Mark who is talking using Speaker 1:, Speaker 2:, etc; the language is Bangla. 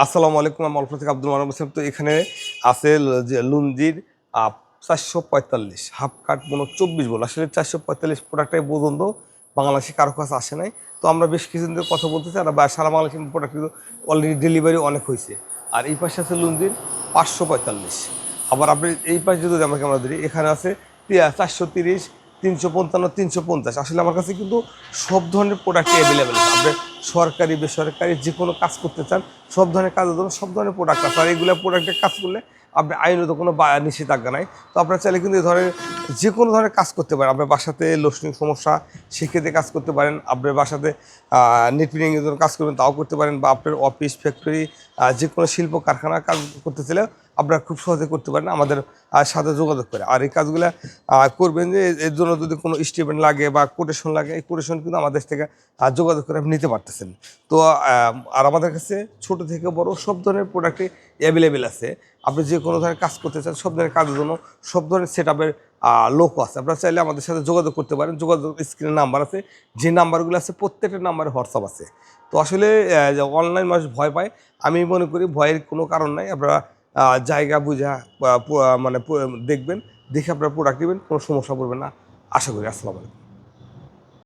Speaker 1: আসসালামু আলাইকুম, আমি অল্প থেকে আব্দুল মানব হোসেন তো এখানে আছে যে লুঞ্জির চারশো পঁয়তাল্লিশ, হাফ কাট মনে চব্বিশ বল। আসলে চারশো পঁয়তাল্লিশ প্রোডাক্টটাই পর্যন্ত বাংলাদেশে কারও কাছে আসে নাই। তো আমরা বেশ কিছুদিন ধরে কথা বলতেছি আর সারা বাংলাদেশে প্রোডাক্ট কিন্তু অলরেডি ডেলিভারি অনেক হয়েছে। আর এই পাশে আছে লুঞ্জির পাঁচশো পঁয়তাল্লিশ। আবার আপনি এই পাশে যদি আমরা ধরি, এখানে আছে চারশো তিরিশ, তিনশো পঞ্চান্ন, তিনশো পঞ্চাশ। আসলে আমার কাছে কিন্তু সব ধরনের প্রোডাক্টই অ্যাভেলেবেল আছে। আপনি সরকারি, বেসরকারি, যে কোনো কাজ করতে চান, সব ধরনের কাজের জন্য সব ধরনের প্রোডাক্ট আছে। আর এইগুলো প্রোডাক্টের কাজ করলে আপনি আইনত কোনো নিষেধাজ্ঞা নাই। তো আপনারা চাইলে কিন্তু এই ধরনের যে কোনো ধরনের কাজ করতে পারেন। আপনার বাসাতে লোসনিং সমস্যা, সেক্ষেত্রে কাজ করতে পারেন। আপনার বাসাতে নেট ফিটিংয়ের জন্য কাজ করবেন, তাও করতে পারেন। বা আপনার অফিস ফ্যাক্টরি যে কোনো শিল্প, কারখানা কাজ করতে চাইলে আপনারা খুব সহজে করতে পারেন। আমাদের সাথে যোগাযোগ করে। আর এই কাজগুলো করবেন যে এর জন্য যদি কোনো স্টেটমেন্ট লাগে বা কোটেশন লাগে, এই কোটেশন কিন্তু আমাদের থেকে যোগাযোগ করে আপনি নিতে পারতেছেন। তো আর আমাদের কাছে ছোট থেকে বড় সব ধরনের প্রোডাক্টই অ্যাভেলেবেল আছে। আপনি যে কোনো ধরনের কাজ করতে চান, সব ধরনের কাজের জন্য সব ধরনের সেট আপের লোক আছে। আপনারা চাইলে আমাদের সাথে যোগাযোগ করতে পারেন। যোগাযোগ স্ক্রিনে নাম্বার আছে। যে নাম্বারগুলো আছে, প্রত্যেকটা নাম্বারে হোয়াটসঅ্যাপ আছে। তো আসলে অনলাইন মানুষ ভয় পায়, আমি মনে করি ভয়ের কোনো কারণ নাই। আপনারা জায়গা বুঝা মানে দেখবেন, দেখে আপনারা প্রোডাক্ট নেবেন, কোনো সমস্যা পড়বে না। আশা করি। আসসালামু আলাইকুম।